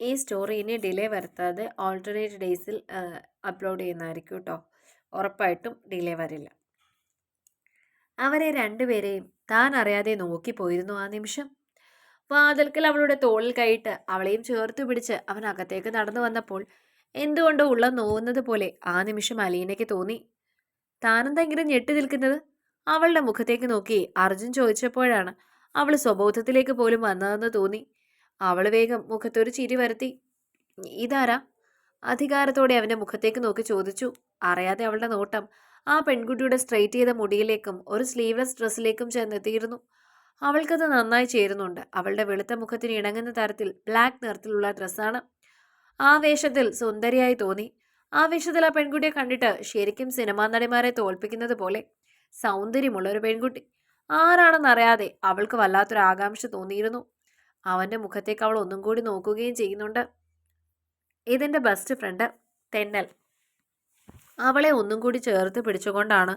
ഈ സ്റ്റോറി ഇനി ഡിലേ വരുത്താതെ ഓൾട്ടർനേറ്റ് ഡേയ്സിൽ അപ്ലോഡ് ചെയ്യുന്നതായിരിക്കും കേട്ടോ ഉറപ്പായിട്ടും ഡിലേ വരില്ല. അവരെ രണ്ടുപേരെയും താൻ അറിയാതെ നോക്കിപ്പോയിരുന്നു ആ നിമിഷം. വാതിൽക്കൽ അവളുടെ തോളിൽ കൈയിട്ട് അവളെയും ചേർത്ത് പിടിച്ച് അവൻ അകത്തേക്ക് നടന്നു വന്നപ്പോൾ എന്തുകൊണ്ടോ ഉള്ള നോവുന്നത് പോലെ ആ നിമിഷം അലീനയ്ക്ക് തോന്നി. താനെന്തെങ്കിലും ഞെട്ടി നിൽക്കുന്നത്? അവളുടെ മുഖത്തേക്ക് നോക്കി അർജുൻ ചോദിച്ചപ്പോഴാണ് അവൾ സ്വബോധത്തിലേക്ക് പോലും വന്നതെന്ന് തോന്നി. അവൾ വേഗം മുഖത്തൊരു ചിരി വരുത്തി. ഇതാരാ? അധികാരത്തോടെ അവന്റെ മുഖത്തേക്ക് നോക്കി ചോദിച്ചു. അറിയാതെ അവളുടെ നോട്ടം. ആ പെൺകുട്ടിയുടെ സ്ട്രെയിറ്റ് ചെയ്ത മുടിയിലേക്കും ഒരു സ്ലീവ്ലെസ് ഡ്രസ്സിലേക്കും ചെന്നെത്തിയിരുന്നു. അവൾക്കത് നന്നായി ചേരുന്നുണ്ട്. അവളുടെ വെളുത്ത മുഖത്തിന് ഇണങ്ങുന്ന തരത്തിൽ ബ്ലാക്ക് നിറത്തിലുള്ള ഡ്രസ്സാണ് ആ വേഷത്തിൽ സുന്ദരിയായി തോന്നി. ആ വേഷത്തിൽ ആ പെൺകുട്ടിയെ കണ്ടിട്ട് ശരിക്കും സിനിമാ നടിമാരെ തോൽപ്പിക്കുന്നത് പോലെ സൗന്ദര്യമുള്ള ഒരു പെൺകുട്ടി. ആരാണെന്നറിയാതെ അവൾക്ക് വല്ലാത്തൊരു ആകാംക്ഷ തോന്നിയിരുന്നു. അവന്റെ മുഖത്തേക്ക് അവൾ ഒന്നും കൂടി നോക്കുകയും ചെയ്യുന്നുണ്ട്. ഇതെന്റെ ബെസ്റ്റ് ഫ്രണ്ട് തെന്നൽ. അവളെ ഒന്നും കൂടി ചേർത്ത് പിടിച്ചുകൊണ്ടാണ്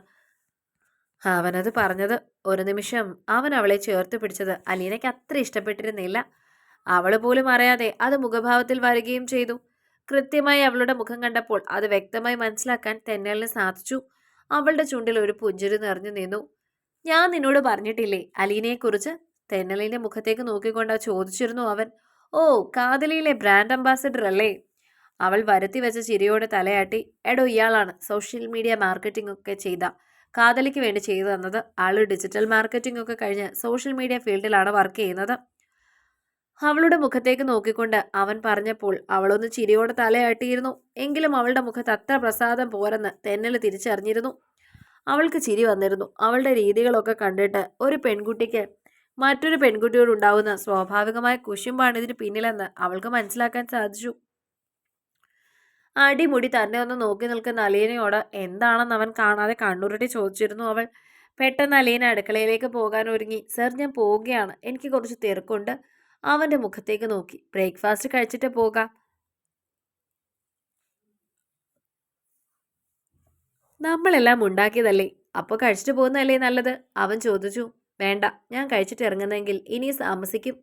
അവനത് പറഞ്ഞത്. ഒരു നിമിഷം അവൻ അവളെ ചേർത്ത് പിടിച്ചത് അലീനയ്ക്ക് അത്ര ഇഷ്ടപ്പെട്ടിരുന്നില്ല. അവൾ പോലും അറിയാതെ അത് മുഖഭാവത്തിൽ വരികയും ചെയ്തു. കൃത്യമായി അവളുടെ മുഖം കണ്ടപ്പോൾ അത് വ്യക്തമായി മനസ്സിലാക്കാൻ തെന്നലിന് സാധിച്ചു. അവളുടെ ചുണ്ടിൽ ഒരു പുഞ്ചിരി നിറഞ്ഞു നിന്നു. ഞാൻ നിന്നോട് പറഞ്ഞിട്ടില്ലേ അലീനയെക്കുറിച്ച്? തെന്നലിന്റെ മുഖത്തേക്ക് നോക്കിക്കൊണ്ട് ചോദിച്ചിരുന്നു അവൻ. ഓ കാതലിയിലെ ബ്രാൻഡ് അംബാസഡർ അല്ലേ? അവൾ വരുത്തി വെച്ച ചിരിയോടെ തലയാട്ടി. എടോ ഇയാളാണ് സോഷ്യൽ മീഡിയ മാർക്കറ്റിംഗ് ഒക്കെ ചെയ്ത. കാതലിക്ക് വേണ്ടി ചെയ്തു തന്നത്. ആൾ ഡിജിറ്റൽ മാർക്കറ്റിംഗ് ഒക്കെ കഴിഞ്ഞ് സോഷ്യൽ മീഡിയ ഫീൽഡിലാണ് വർക്ക് ചെയ്യുന്നത്. അവളുടെ മുഖത്തേക്ക് നോക്കിക്കൊണ്ട് അവൻ പറഞ്ഞപ്പോൾ അവളൊന്ന് ചിരിയോടെ തലയാട്ടിയിരുന്നു. എങ്കിലും അവളുടെ മുഖത്ത് അത്ര പ്രസാദം പോരെന്ന് തെന്നൽ തിരിച്ചറിഞ്ഞിരുന്നു. അവൾക്ക് ചിരി വന്നിരുന്നു. അവളുടെ രീതികളൊക്കെ കണ്ടിട്ട് ഒരു പെൺകുട്ടിക്ക് മറ്റൊരു പെൺകുട്ടിയോട് ഉണ്ടാവുന്ന സ്വാഭാവികമായ കുശുമ്പാണ് ഇതിന് പിന്നിലെന്ന് അവൾക്ക് മനസ്സിലാക്കാൻ സാധിച്ചു. അടിമുടി തന്നെ ഒന്ന് നോക്കി നിൽക്കുന്ന അലീനയോട് എന്താണെന്ന് അവൻ കാണാതെ കണ്ണുരുട്ടി ചോദിച്ചിരുന്നു അവൾ. പെട്ടെന്ന് അലീന അടുക്കളയിലേക്ക് പോകാൻ ഒരുങ്ങി. സർ ഞാൻ പോവുകയാണ്. എനിക്ക് കുറച്ച് തിരക്കുണ്ട്. അവന്റെ മുഖത്തേക്ക് നോക്കി. ബ്രേക്ക്ഫാസ്റ്റ് കഴിച്ചിട്ട് പോകാം. നമ്മളെല്ലാം ഉണ്ടാക്കിയതല്ലേ? അപ്പോൾ കഴിച്ചിട്ട് പോകുന്നതല്ലേ നല്ലത്? അവൻ ചോദിച്ചു. വേണ്ട ഞാൻ കഴിച്ചിട്ട് ഇറങ്ങുന്നെങ്കിൽ ഇനി താമസിക്കും.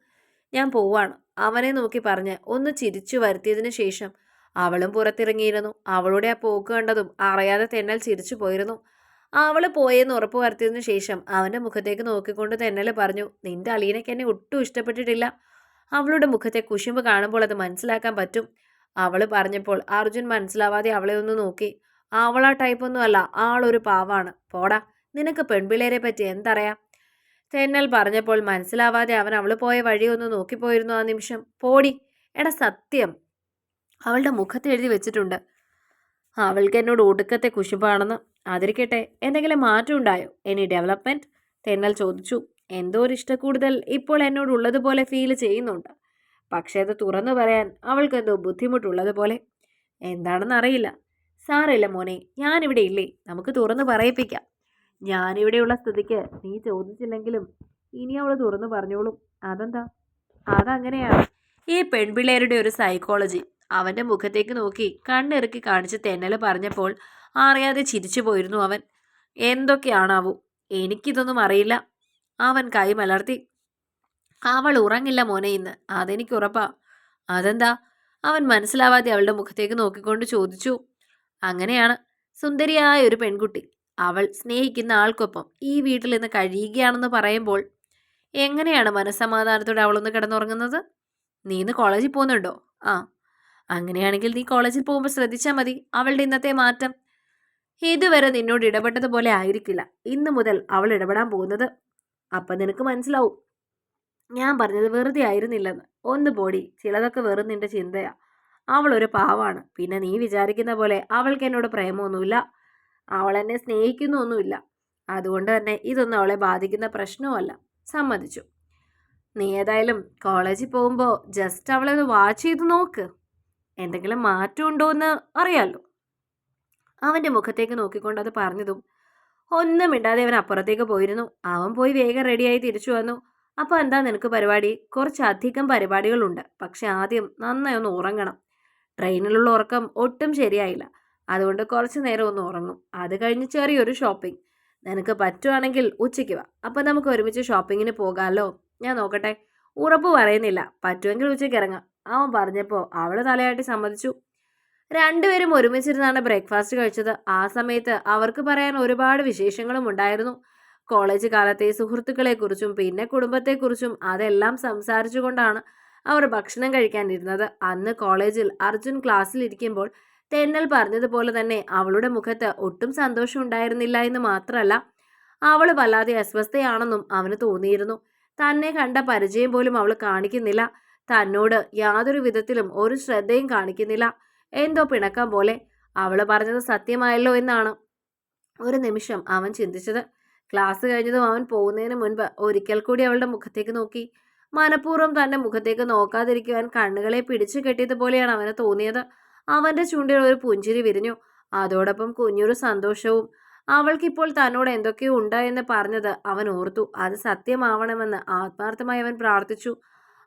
ഞാൻ പോവാണ്. അവനെ നോക്കി പറഞ്ഞ് ഒന്ന് ചിരിച്ചു വരുത്തിയതിനു ശേഷം അവളും പുറത്തിറങ്ങിയിരുന്നു. അവളുടെ ആ പോക്ക് കണ്ടതും അറിയാതെ തെന്നൽ ചിരിച്ചു പോയിരുന്നു. അവൾ പോയെന്ന് ഉറപ്പ് വരുത്തിയതിനു ശേഷം അവന്റെ മുഖത്തേക്ക് നോക്കിക്കൊണ്ട് തെന്നൽ പറഞ്ഞു നിന്റെ അലീനയ്ക്ക് എന്നെ ഒട്ടും ഇഷ്ടപ്പെട്ടിട്ടില്ല. അവളുടെ മുഖത്തെ കുശുമ്പ് കാണുമ്പോൾ അത് മനസ്സിലാക്കാൻ പറ്റും. അവൾ പറഞ്ഞപ്പോൾ അർജുൻ മനസ്സിലാവാതെ അവളെ ഒന്ന് നോക്കി അവളാ ടൈപ്പൊന്നും അല്ല ആളൊരു പാവാണ്. പോടാ നിനക്ക് പെൺപിള്ളേരെ പറ്റി എന്തറിയാം? തെന്നൽ പറഞ്ഞപ്പോൾ മനസ്സിലാവാതെ അവൻ അവൾ പോയ വഴി ഒന്ന് നോക്കിപ്പോയിരുന്നു ആ നിമിഷം. പോടി എടാ സത്യം അവളുടെ മുഖത്ത് എഴുതി വെച്ചിട്ടുണ്ട്. അവൾക്ക് എന്നോട് ഒടുക്കത്തെ കുശുമ്പാണെന്ന്. അതിരിക്കട്ടെ എന്തെങ്കിലും മാറ്റം ഉണ്ടായോ? എനി ഡെവലപ്മെന്റ് തെന്നൽ ചോദിച്ചു. എന്തോ ഒരു ഇഷ്ടക്കൂടുതൽ ഇപ്പോൾ എന്നോട് ഉള്ളതുപോലെ ഫീൽ ചെയ്യുന്നുണ്ട്. പക്ഷേ അത് തുറന്നു പറയാൻ അവൾക്ക് എന്തോ ബുദ്ധിമുട്ടുള്ളതുപോലെ. എന്താണെന്ന് അറിയില്ല. സാറില്ല മോനെ ഞാനിവിടെ ഇല്ലേ. നമുക്ക് തുറന്നു പറയിപ്പിക്കാം. ഞാനിവിടെയുള്ള സ്ഥിതിക്ക് നീ ചോദിച്ചില്ലെങ്കിലും ഇനി അവൾ തുറന്നു പറഞ്ഞോളും. അതെന്താ? അതങ്ങനെയാണ് ഈ പെൺപിള്ളേരുടെ ഒരു സൈക്കോളജി അവന്റെ മുഖത്തേക്ക് നോക്കി കണ്ണിറുക്കി കാണിച്ച് തെന്നൽ പറഞ്ഞപ്പോൾ അറിയാതെ ചിരിച്ചു പോയിരുന്നു അവൻ. എന്തൊക്കെയാണാവൂ? എനിക്കിതൊന്നും അറിയില്ല. അവൻ കൈ മലർത്തി അവൾ ഉറങ്ങില്ല മോനെ ഇന്ന്. അതെനിക്ക് ഉറപ്പാ അതെന്താ? അവൻ മനസ്സിലാവാതെ അവളുടെ മുഖത്തേക്ക് നോക്കിക്കൊണ്ട് ചോദിച്ചു. അങ്ങനെയാണ്. സുന്ദരിയായ ഒരു പെൺകുട്ടി. അവൾ സ്നേഹിക്കുന്ന ആൾക്കൊപ്പം ഈ വീട്ടിൽ നിന്ന് കഴിയുകയാണെന്ന് പറയുമ്പോൾ എങ്ങനെയാണ് മനസ്സമാധാനത്തോടെ അവളൊന്ന് കിടന്നുറങ്ങുന്നത്? നീ ഇന്ന് കോളേജിൽ പോകുന്നുണ്ടോ? ആ അങ്ങനെയാണെങ്കിൽ നീ കോളേജിൽ പോകുമ്പോൾ ശ്രദ്ധിച്ചാൽ മതി അവളുടെ ഇന്നത്തെ മാറ്റം. ഇതുവരെ നിന്നോട് ഇടപെട്ടതുപോലെ ആയിരിക്കില്ല. ഇന്നു മുതൽ അവൾ ഇടപെടാൻ പോകുന്നത്. അപ്പം നിനക്ക് മനസ്സിലാവും. ഞാൻ പറഞ്ഞത് വെറുതെ ആയിരുന്നില്ലെന്ന്. ഒന്ന് പോടി ചിലതൊക്കെ വെറും നിന്റെ ചിന്തയാ. അവളൊരു പാവാണ്. പിന്നെ നീ വിചാരിക്കുന്ന പോലെ അവൾക്ക് എന്നോട് പ്രേമമൊന്നുമില്ല. അവൾ എന്നെ സ്നേഹിക്കുന്നൊന്നുമില്ല. അതുകൊണ്ട് തന്നെ ഇതൊന്നും അവളെ ബാധിക്കുന്ന പ്രശ്നവുമല്ല. സമ്മതിച്ചു. നീ ഏതായാലും കോളേജിൽ പോകുമ്പോൾ ജസ്റ്റ് അവളെ ഒന്ന് വാച്ച് ചെയ്ത് നോക്ക്. എന്തെങ്കിലും മാറ്റം ഉണ്ടോ എന്ന് അറിയാമല്ലോ അവന്റെ മുഖത്തേക്ക് നോക്കിക്കൊണ്ട് അത് പറഞ്ഞതും ഒന്നും ഇടാതെ അവൻ അപ്പുറത്തേക്ക് പോയിരുന്നു. അവൻ പോയി വേഗം റെഡിയായി തിരിച്ചു വന്നു. അപ്പോൾ എന്താ നിനക്ക് പരിപാടി? കുറച്ചധികം പരിപാടികളുണ്ട്. പക്ഷെ ആദ്യം നന്നായി ഒന്ന് ഉറങ്ങണം. ട്രെയിനിലുള്ള ഉറക്കം ഒട്ടും ശരിയായില്ല. അതുകൊണ്ട് കുറച്ച് നേരം ഒന്ന് ഉറങ്ങും. അത് കഴിഞ്ഞ് ചെറിയൊരു ഷോപ്പിംഗ് നിനക്ക് പറ്റുവാണെങ്കിൽ ഉച്ചയ്ക്ക് വാ. അപ്പം നമുക്ക് ഒരുമിച്ച് ഷോപ്പിങ്ങിന് പോകാമല്ലോ ഞാൻ നോക്കട്ടെ. ഉറപ്പ് പറയുന്നില്ല. പറ്റുമെങ്കിൽ ഉച്ചയ്ക്ക് ഇറങ്ങാം. അവൻ പറഞ്ഞപ്പോൾ അവൾ തലയാട്ടി സമ്മതിച്ചു. രണ്ടുപേരും ഒരുമിച്ചിരുന്നാണ് ബ്രേക്ക്ഫാസ്റ്റ് കഴിച്ചത്. ആ സമയത്ത് അവർക്ക് പറയാൻ ഒരുപാട് വിശേഷങ്ങളും ഉണ്ടായിരുന്നു. കോളേജ് കാലത്തെ സുഹൃത്തുക്കളെക്കുറിച്ചും പിന്നെ കുടുംബത്തെക്കുറിച്ചും അതെല്ലാം സംസാരിച്ചുകൊണ്ടാണ് അവർ ഭക്ഷണം കഴിക്കാനിരുന്നത്. അന്ന് കോളേജിൽ അർജുൻ ക്ലാസ്സിലിരിക്കുമ്പോൾ തെന്നൽ പറഞ്ഞതുപോലെ തന്നെ അവളുടെ മുഖത്ത് ഒട്ടും സന്തോഷം ഉണ്ടായിരുന്നില്ല എന്ന് മാത്രമല്ല അവൾ വല്ലാതെ അസ്വസ്ഥയാണെന്നും അവന് തോന്നിയിരുന്നു. തന്നെ കണ്ട പരിചയം പോലും അവൾ കാണിക്കുന്നില്ല. തന്നോട് യാതൊരു വിധത്തിലും ഒരു ശ്രദ്ധയും കാണിക്കുന്നില്ല. എന്തോ പിണക്കം പോലെ അവൾ പറഞ്ഞത് സത്യമായല്ലോ എന്നാണ് ഒരു നിമിഷം അവൻ ചിന്തിച്ചത്. ക്ലാസ് കഴിഞ്ഞതും അവൻ പോകുന്നതിന് മുൻപ് ഒരിക്കൽ കൂടി അവളുടെ മുഖത്തേക്ക് നോക്കി. മനഃപൂർവം തന്റെ മുഖത്തേക്ക് നോക്കാതിരിക്കുവാൻ കണ്ണുകളെ പിടിച്ചു കെട്ടിയതുപോലെയാണ് അവന് തോന്നിയത്. അവന്റെ ചുണ്ടിൽ ഒരു പുഞ്ചിരി വിരിഞ്ഞു. അതോടൊപ്പം കുഞ്ഞൊരു സന്തോഷവും അവൾക്കിപ്പോൾ തന്നോട് എന്തൊക്കെയോ ഉണ്ടായെന്ന് പറഞ്ഞത് അവൻ ഓർത്തു. അത് സത്യമാവണമെന്ന് ആത്മാർത്ഥമായി അവൻ പ്രാർത്ഥിച്ചു.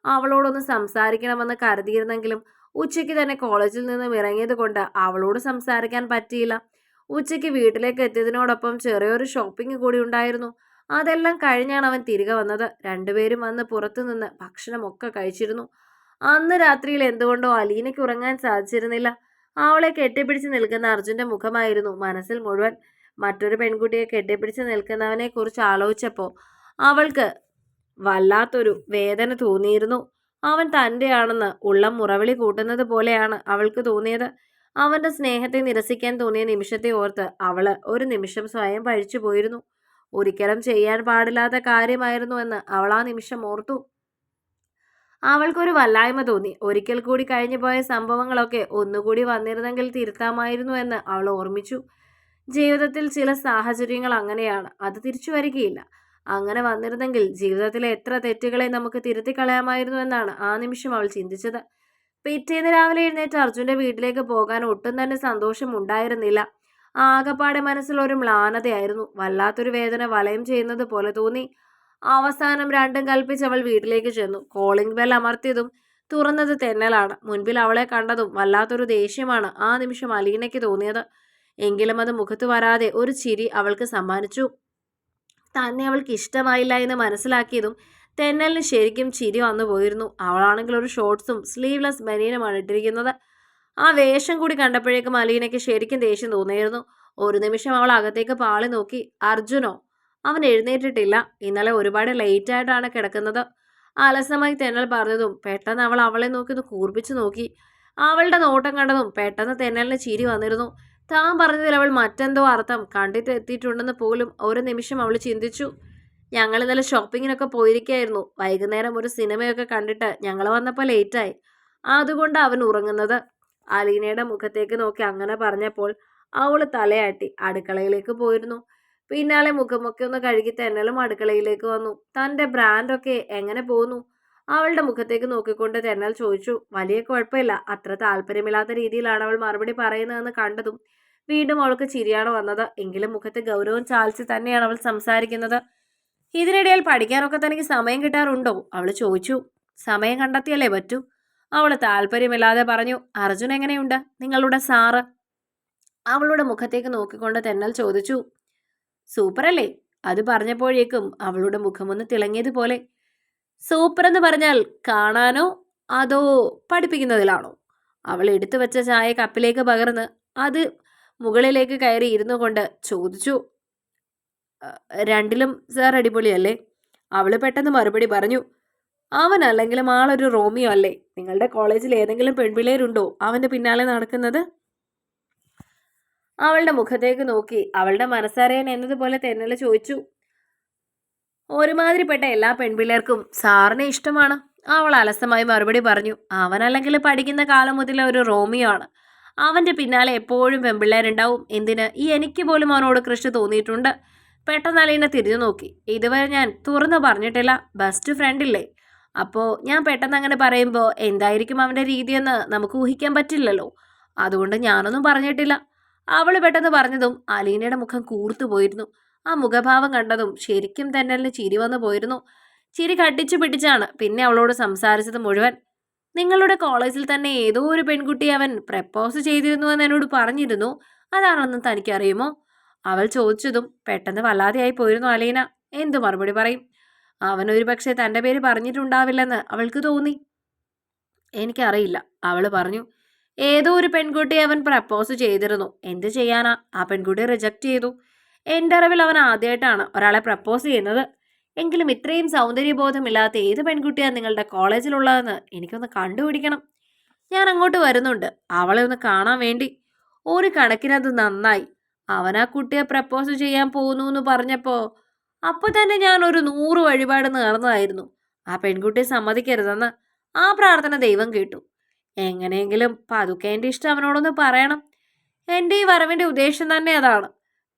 അവളോടൊന്ന് സംസാരിക്കണമെന്ന് കരുതിയിരുന്നെങ്കിലും ഉച്ചയ്ക്ക് തന്നെ കോളേജിൽ നിന്നും ഇറങ്ങിയത് കൊണ്ട് അവളോട് സംസാരിക്കാൻ പറ്റിയില്ല. ഉച്ചയ്ക്ക് വീട്ടിലേക്ക് എത്തിയതിനോടൊപ്പം ചെറിയൊരു ഷോപ്പിംഗ് കൂടി ഉണ്ടായിരുന്നു. അതെല്ലാം കഴിഞ്ഞാണ് അവൻ തിരികെ വന്നത്. രണ്ടുപേരും അന്ന് പുറത്തുനിന്ന് ഭക്ഷണമൊക്കെ കഴിച്ചിരുന്നു. അന്ന് രാത്രിയിൽ എന്തുകൊണ്ടോ അലീനയ്ക്ക് ഉറങ്ങാൻ സാധിച്ചിരുന്നില്ല. അവളെ കെട്ടിപ്പിടിച്ച് നിൽക്കുന്ന അർജുന്റെ മുഖമായിരുന്നു മനസ്സിൽ മുഴുവൻ. മറ്റൊരു പെൺകുട്ടിയെ കെട്ടിപ്പിടിച്ച് നിൽക്കുന്നവനെ കുറിച്ച് ആലോചിച്ചപ്പോൾ അവൾക്ക് വല്ലാത്തൊരു വേദന തോന്നിയിരുന്നു. അവൻ തന്റെയാണെന്ന് ഉള്ളം മുറവിളി കൂട്ടുന്നത് പോലെയാണ് അവൾക്ക് തോന്നിയത്. അവന്റെ സ്നേഹത്തെ നിരസിക്കാൻ തോന്നിയ നിമിഷത്തെ ഓർത്ത് അവൾ ഒരു നിമിഷം സ്വയം പഴിച്ചു പോയിരുന്നു ഒരിക്കലും ചെയ്യാൻ പാടില്ലാത്ത കാര്യമായിരുന്നു എന്ന് അവൾ ആ നിമിഷം ഓർത്തു. അവൾക്കൊരു വല്ലായ്മ തോന്നി. ഒരിക്കൽ കൂടി കഴിഞ്ഞു പോയ സംഭവങ്ങളൊക്കെ ഒന്നുകൂടി വന്നിരുന്നെങ്കിൽ തിരുത്താമായിരുന്നു എന്ന് അവൾ ഓർമ്മിച്ചു. ജീവിതത്തിൽ ചില സാഹചര്യങ്ങൾ അങ്ങനെയാണ്. അത് തിരിച്ചു വരികയില്ല. അങ്ങനെ വന്നിരുന്നെങ്കിൽ ജീവിതത്തിലെ എത്ര തെറ്റുകളെ നമുക്ക് തിരുത്തി കളയാമായിരുന്നു എന്നാണ് ആ നിമിഷം അവൾ ചിന്തിച്ചത്. പിറ്റേന്ന് രാവിലെ എഴുന്നേറ്റ് അർജുന്റെ വീട്ടിലേക്ക് പോകാൻ ഒട്ടും തന്നെ സന്തോഷം ഉണ്ടായിരുന്നില്ല. ആകപ്പാടെ മനസ്സിൽ ഒരു മ്ലാനതയായിരുന്നു. വല്ലാത്തൊരു വേദന വലയം ചെയ്യുന്നത് പോലെ തോന്നി. അവസാനം രണ്ടും കൽപ്പിച്ച് അവൾ വീട്ടിലേക്ക് ചെന്നു. കോളിംഗ് ബെൽ അമർത്തിയതും തുറന്നത് തെന്നലാണ്. മുൻപിൽ അവളെ കണ്ടതും വല്ലാത്തൊരു ദേഷ്യമാണ് ആ നിമിഷം അലീനയ്ക്ക് തോന്നിയത്. എങ്കിലും അത് മുഖത്ത് വരാതെ ഒരു ചിരി അവൾക്ക് സമ്മാനിച്ചു. തന്നെ അവൾക്ക് ഇഷ്ടമായില്ല എന്ന് മനസ്സിലാക്കിയതും തെന്നലിന് ശരിക്കും ചിരി വന്നു പോയിരുന്നു. അവളാണെങ്കിൽ ഒരു ഷോർട്സും സ്ലീവ്ലെസ് ബനീനുമാണ് ഇട്ടിരിക്കുന്നത്. ആ വേഷം കൂടി കണ്ടപ്പോഴേക്കും അലീനയ്ക്ക് ശരിക്കും ദേഷ്യം തോന്നിയിരുന്നു. ഒരു നിമിഷം അവൾ അകത്തേക്ക് പാളി നോക്കി അർജുനോ? അവൻ എഴുന്നേറ്റിട്ടില്ല. ഇന്നലെ ഒരുപാട് ലേറ്റ് ആയിട്ടാണ് കിടക്കുന്നത്. അലസമായി തെന്നൽ പറഞ്ഞതും പെട്ടെന്ന് അവൾ അവളെ നോക്കി ഒന്ന് കൂർപ്പിച്ചു നോക്കി. അവളുടെ നോട്ടം കണ്ടതും പെട്ടെന്ന് തെന്നലിന് ചിരി വന്നിരുന്നു. താൻ പറഞ്ഞതിൽ അവൾ മറ്റെന്തോ അർത്ഥം കണ്ടിട്ട് എത്തിയിട്ടുണ്ടെന്ന് പോലും ഒരു നിമിഷം അവൾ ചിന്തിച്ചു. ഞങ്ങൾ ഇന്നലെ ഷോപ്പിങ്ങിനൊക്കെ പോയിരിക്കായിരുന്നു. വൈകുന്നേരം ഒരു സിനിമയൊക്കെ കണ്ടിട്ട് ഞങ്ങൾ വന്നപ്പോൾ ലേറ്റായി അതുകൊണ്ട് അവൻ ഉറങ്ങുന്നത്. അലീനയുടെ മുഖത്തേക്ക് നോക്കി അങ്ങനെ പറഞ്ഞപ്പോൾ അവൾ തലയാട്ടി അടുക്കളയിലേക്ക് പോയിരുന്നു. പിന്നാലെ മുഖമൊക്കെ ഒന്ന് കഴുകി തെന്നലും അടുക്കളയിലേക്ക് വന്നു. തന്റെ ബ്രാൻഡൊക്കെ എങ്ങനെ പോകുന്നു അവളുടെ മുഖത്തേക്ക് നോക്കിക്കൊണ്ട് തെന്നൽ ചോദിച്ചു വലിയ കുഴപ്പമില്ല. അത്ര താല്പര്യമില്ലാത്ത രീതിയിലാണ് അവൾ മറുപടി പറയുന്നതെന്ന് കണ്ടതും വീണ്ടും അവൾക്ക് ചിരിയാണ് വന്നത്. എങ്കിലും മുഖത്ത് ഗൗരവം ചാലിച്ച് തന്നെയാണ് അവൾ സംസാരിക്കുന്നത്. ഇതിനിടയിൽ പഠിക്കാനൊക്കെ തനിക്ക് സമയം കിട്ടാറുണ്ടോ? അവൾ ചോദിച്ചു. സമയം കണ്ടെത്തിയല്ലേ പറ്റൂ? അവൾ താല്പര്യമില്ലാതെ പറഞ്ഞു അർജുൻ എങ്ങനെയുണ്ട്? നിങ്ങളുടെ സാറ്? അവളുടെ മുഖത്തേക്ക് നോക്കിക്കൊണ്ട് തെന്നൽ ചോദിച്ചു സൂപ്പറല്ലേ? അത് പറഞ്ഞപ്പോഴേക്കും അവളുടെ മുഖമൊന്ന് തിളങ്ങിയതുപോലെ. സൂപ്പർ എന്ന് പറഞ്ഞാൽ കാണാനോ അതോ പഠിപ്പിക്കുന്നതിലാണോ? അവൾ എടുത്തു വെച്ച ചായ കപ്പിലേക്ക് പകർന്ന് അത് മുകളിലേക്ക് കയറി ഇരുന്നു കൊണ്ട് ചോദിച്ചു. രണ്ടിലും സാർ അടിപൊളിയല്ലേ? അവൾ പെട്ടെന്ന് മറുപടി പറഞ്ഞു. അവൻ അല്ലെങ്കിലും ആളൊരു റോമിയോ അല്ലേ? നിങ്ങളുടെ കോളേജിൽ ഏതെങ്കിലും പെൺപിള്ളേരുണ്ടോ അവന്റെ പിന്നാലെ നടക്കുന്നത്? അവളുടെ മുഖത്തേക്ക് നോക്കി. അവളുടെ മനസ്സറിയാൻ എന്നതുപോലെ തെന്നല ചോദിച്ചു. ഒരുമാതിരിപ്പെട്ട എല്ലാ പെൺപിള്ളേർക്കും സാറിനെ ഇഷ്ടമാണ്. അവൾ അലസമായി മറുപടി പറഞ്ഞു. അവനല്ലെങ്കിൽ പഠിക്കുന്ന കാലം മുതലേ ഒരു റോമിയോ ആണ് അവന്റെ പിന്നാലെ എപ്പോഴും പെൺപിള്ളേരുണ്ടാവും. എന്തിന്? ഈ എനിക്ക് പോലും അവനോട് കൃഷി തോന്നിയിട്ടുണ്ട്. പെട്ടെന്ന് അലീന തിരിഞ്ഞു നോക്കി. ഇതുവരെ ഞാൻ തുറന്നു പറഞ്ഞിട്ടില്ല. ബെസ്റ്റ് ഫ്രണ്ട് ഫ്രണ്ടില്ലേ അപ്പോൾ ഞാൻ പെട്ടെന്ന് അങ്ങനെ പറയുമ്പോൾ എന്തായിരിക്കും അവന്റെ രീതിയെന്ന് നമുക്ക് ഊഹിക്കാൻ പറ്റില്ലല്ലോ. അതുകൊണ്ട് ഞാനൊന്നും പറഞ്ഞിട്ടില്ല. അവൾ പെട്ടെന്ന് പറഞ്ഞതും അലീനയുടെ മുഖം കൂർത്തു പോയിരുന്നു. ആ മുഖഭാവം കണ്ടതും ശരിക്കും തന്നെ ചിരി വന്നു പോയിരുന്നു. ചിരി കട്ടിച്ചു പിടിച്ചാണ് പിന്നെ അവളോട് സംസാരിച്ചത് മുഴുവൻ. നിങ്ങളുടെ കോളേജിൽ തന്നെ ഏതോ ഒരു പെൺകുട്ടി അവൻ പ്രപ്പോസ് ചെയ്തിരുന്നു എന്ന് എന്നോട് പറഞ്ഞിരുന്നു. അതാണെന്ന് തനിക്കറിയുമോ? അവൾ ചോദിച്ചതും പെട്ടെന്ന് വല്ലാതെയായി പോയിരുന്നു അലീന. എന്തു മറുപടി പറയും? അവൻ ഒരു പക്ഷേ തന്റെ പേര് പറഞ്ഞിട്ടുണ്ടാവില്ലെന്ന് അവൾക്ക് തോന്നി. എനിക്കറിയില്ല. അവൾ പറഞ്ഞു ഏതോ ഒരു പെൺകുട്ടിയെ അവൻ പ്രപ്പോസ് ചെയ്തിരുന്നു. എന്ത് ചെയ്യാനാ? ആ പെൺകുട്ടി റിജക്റ്റ് ചെയ്തു. എന്റെ അറിവിൽ അവൻ ആദ്യമായിട്ടാണ് ഒരാളെ പ്രപ്പോസ് ചെയ്യുന്നത്. എങ്കിലും ഇത്രയും സൗന്ദര്യബോധമില്ലാത്ത ഏത് പെൺകുട്ടിയാണ് നിങ്ങളുടെ കോളേജിലുള്ളതെന്ന് എനിക്കൊന്ന് കണ്ടുപിടിക്കണം. ഞാൻ അങ്ങോട്ട് വരുന്നുണ്ട്. അവളെ ഒന്ന് കാണാൻ വേണ്ടി. ഒരു കണക്കിനത് നന്നായി. അവൻ ആ കുട്ടിയെ പ്രപ്പോസ് ചെയ്യാൻ പോകുന്നു എന്ന് പറഞ്ഞപ്പോൾ അപ്പോൾ തന്നെ ഞാൻ ഒരു നൂറ് വഴിപാട് നേർന്നതായിരുന്നു. ആ പെൺകുട്ടിയെ സമ്മതിക്കരുതെന്ന് ആ പ്രാർത്ഥന ദൈവം കേട്ടു. എങ്ങനെയെങ്കിലും പതുക്കെ എന്റെ ഇഷ്ടം അവനോടൊന്ന് പറയണം. എന്റെ ഈ വരവിന്റെ ഉദ്ദേശം തന്നെ അതാണ്.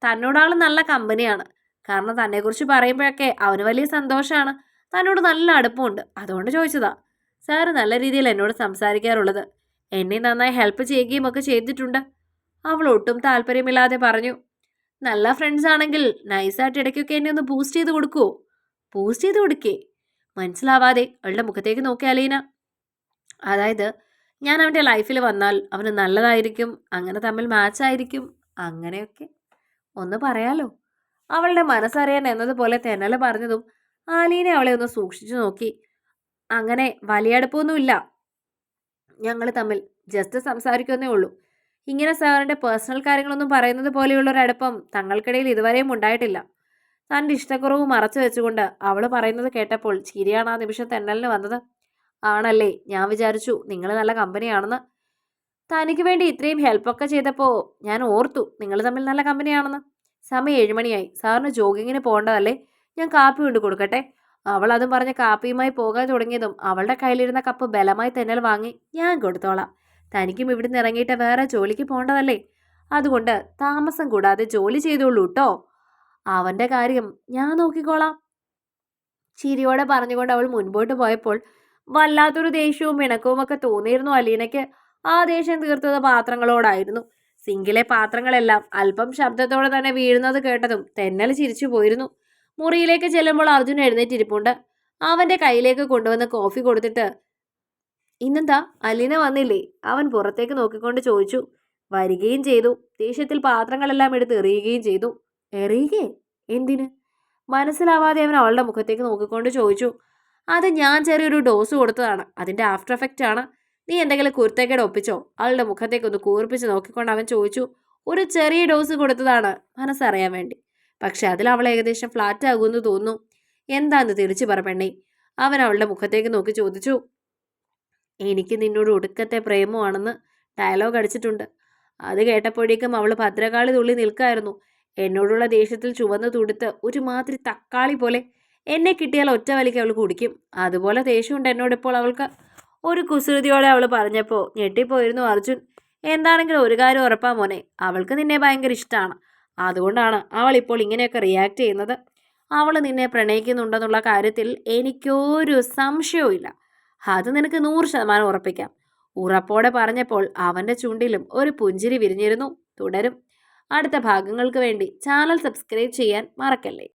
തന്നോടാൾ നല്ല കമ്പനിയാണ്. കാരണം തന്നെക്കുറിച്ച് പറയുമ്പോഴൊക്കെ അവന് വലിയ സന്തോഷമാണ് തന്നോട് നല്ല അടുപ്പമുണ്ട് അതുകൊണ്ട് ചോദിച്ചതാ. സാറ് നല്ല രീതിയിൽ എന്നോട് സംസാരിക്കാറുള്ളത്. എന്നെ നന്നായി ഹെൽപ്പ് ചെയ്യുകയും ഒക്കെ ചെയ്തിട്ടുണ്ട്. അവൾ ഒട്ടും താല്പര്യമില്ലാതെ പറഞ്ഞു നല്ല ഫ്രണ്ട്സ് ആണെങ്കിൽ നൈസായിട്ട് ഇടയ്ക്കൊക്കെ എന്നെ ഒന്ന് ബൂസ്റ്റ് ചെയ്ത് കൊടുക്കുവോ? ബൂസ്റ്റ് ചെയ്ത് കൊടുക്കേ? മനസ്സിലാവാതെ അവളുടെ മുഖത്തേക്ക് നോക്കി അലീന. അതായത് ഞാൻ അവന്റെ ലൈഫിൽ വന്നാൽ അവന് നല്ലതായിരിക്കും അങ്ങനെ തമ്മിൽ മാച്ചായിരിക്കും അങ്ങനെയൊക്കെ. ഒന്ന് പറയാലോ? അവളുടെ മനസ്സറിയാൻ എന്നതുപോലെ തെന്നൽ പറഞ്ഞതും ആലീനെ അവളെ ഒന്ന് സൂക്ഷിച്ചു നോക്കി. അങ്ങനെ വലിയ അടുപ്പമൊന്നുമില്ല ഞങ്ങൾ തമ്മിൽ ജസ്റ്റ് സംസാരിക്കുന്നേ ഉള്ളൂ. ഇങ്ങനെ സാറിന്റെ പേഴ്സണൽ കാര്യങ്ങളൊന്നും പറയുന്നത് പോലെയുള്ള അടുപ്പം തങ്ങൾക്കിടയിൽ ഇതുവരെയും ഉണ്ടായിട്ടില്ല. തന്റെ ഇഷ്ടക്കുറവ് മറച്ചു വെച്ചുകൊണ്ട് അവൾ പറയുന്നത് കേട്ടപ്പോൾ ചിരിയാണ് ആ നിമിഷം തെന്നലിന് വന്നത്. ആണല്ലേ? ഞാൻ വിചാരിച്ചു നിങ്ങൾ നല്ല കമ്പനിയാണെന്ന്. തനിക്ക് വേണ്ടി ഇത്രയും ഹെൽപ്പൊക്കെ ചെയ്തപ്പോൾ ഞാൻ ഓർത്തു നിങ്ങൾ തമ്മിൽ നല്ല കമ്പനിയാണെന്ന്. സമയം ഏഴുമണിയായി. സാറിന് ജോഗിങ്ങിന് പോകേണ്ടതല്ലേ? ഞാൻ കാപ്പി കൊണ്ട് കൊടുക്കട്ടെ. അവൾ അതും പറഞ്ഞ് കാപ്പിയുമായി പോകാൻ തുടങ്ങിയതും അവളുടെ കയ്യിലിരുന്ന കപ്പ് ബലമായി തെന്നൽ വാങ്ങി ഞാൻ കൊടുത്തോളാം. തനിക്കും ഇവിടുന്ന് ഇറങ്ങിയിട്ട് വേറെ ജോലിക്ക് പോകേണ്ടതല്ലേ? അതുകൊണ്ട് താമസം കൂടാതെ ജോലി ചെയ്തോളൂ കേട്ടോ അവന്റെ കാര്യം ഞാൻ നോക്കിക്കോളാം. ചിരിയോടെ പറഞ്ഞുകൊണ്ട് അവൾ മുൻപോട്ട് പോയപ്പോൾ വല്ലാത്തൊരു ദേഷ്യവും ഇണക്കവും ഒക്കെ തോന്നിയിരുന്നു അലീനയ്ക്ക്. ആ ദേഷ്യം തീർത്തത് പാത്രങ്ങളോടായിരുന്നു. സിങ്കിലെ പാത്രങ്ങളെല്ലാം അല്പം ശബ്ദത്തോടെ തന്നെ വീഴുന്നത് കേട്ടതും തെന്നൽ ചിരിച്ചു പോയിരുന്നു. മുറിയിലേക്ക് ചെല്ലുമ്പോൾ അർജുൻ എഴുന്നേറ്റിരിപ്പുണ്ട്. അവന്റെ കയ്യിലേക്ക് കൊണ്ടുവന്ന് കോഫി കൊടുത്തിട്ട് ഇന്നെന്താ? അലീന വന്നില്ലേ? അവൻ പുറത്തേക്ക് നോക്കിക്കൊണ്ട് ചോദിച്ചു. വരികയും ചെയ്തു. ദേഷ്യത്തിൽ പാത്രങ്ങളെല്ലാം എടുത്ത് എറിയുകയും ചെയ്തു. എറിയുകേ? എന്തിന്? മനസ്സിലാവാതെ അവൻ അവളുടെ മുഖത്തേക്ക് നോക്കിക്കൊണ്ട് ചോദിച്ചു. അത് ഞാൻ ചെറിയൊരു ഡോസ് കൊടുത്തതാണ്. അതിന്റെ ആഫ്റ്റർ എഫക്റ്റ് ആണ്. നീ എന്തെങ്കിലും കുരുത്തേക്കേട് ഒപ്പിച്ചോ? അവളുടെ മുഖത്തേക്ക് ഒന്ന് കൂർപ്പിച്ച് നോക്കിക്കൊണ്ട് അവൻ ചോദിച്ചു ഒരു ചെറിയ ഡോസ് കൊടുത്തതാണ് മനസ്സറിയാൻ വേണ്ടി. പക്ഷെ അതിൽ അവൾ ഏകദേശം ഫ്ലാറ്റ് ആകുമെന്ന് തോന്നുന്നു. എന്താന്ന് തിരിച്ചു പറ പെണ്ണേ. അവൻ അവളുടെ മുഖത്തേക്ക് നോക്കി ചോദിച്ചു എനിക്ക് നിന്നോട് ഒടുക്കത്തെ പ്രേമമാണെന്ന് ഡയലോഗ് അടിച്ചിട്ടുണ്ട്. അത് കേട്ടപ്പോഴേക്കും അവൾ ഭദ്രകാളി തുള്ളി നിൽക്കായിരുന്നു. എന്നോടുള്ള ദേഷ്യത്തിൽ ചുവന്ന് തുടുത്ത് ഒരുമാതിരി തക്കാളി പോലെ എന്നെ കിട്ടിയാൽ ഒറ്റ വലിക്ക് അവൾ കുടിക്കും. അതുപോലെ ദേഷ്യമുണ്ട് എന്നോടിപ്പോൾ അവൾക്ക്. ഒരു കുസൃതിയോടെ അവൾ പറഞ്ഞപ്പോൾ ഞെട്ടിപ്പോയിരുന്നു അർജുൻ. എന്താണെങ്കിലും ഒരു കാര്യം ഉറപ്പാ മോനെ അവൾക്ക് നിന്നെ ഭയങ്കര ഇഷ്ടമാണ് അതുകൊണ്ടാണ് അവൾ ഇപ്പോൾ ഇങ്ങനെയൊക്കെ റിയാക്ട് ചെയ്യുന്നത്. അവൾ നിന്നെ പ്രണയിക്കുന്നുണ്ടെന്നുള്ള കാര്യത്തിൽ എനിക്കൊരു സംശയവും ഇല്ല. അത് നിനക്ക് നൂറ് ശതമാനം ഉറപ്പിക്കാം. ഉറപ്പോടെ പറഞ്ഞപ്പോൾ അവന്റെ ചുണ്ടിലും ഒരു പുഞ്ചിരി വിരിഞ്ഞിരുന്നു. തുടരും. അടുത്ത ഭാഗങ്ങൾക്ക് വേണ്ടി ചാനൽ സബ്സ്ക്രൈബ് ചെയ്യാൻ മറക്കല്ലേ?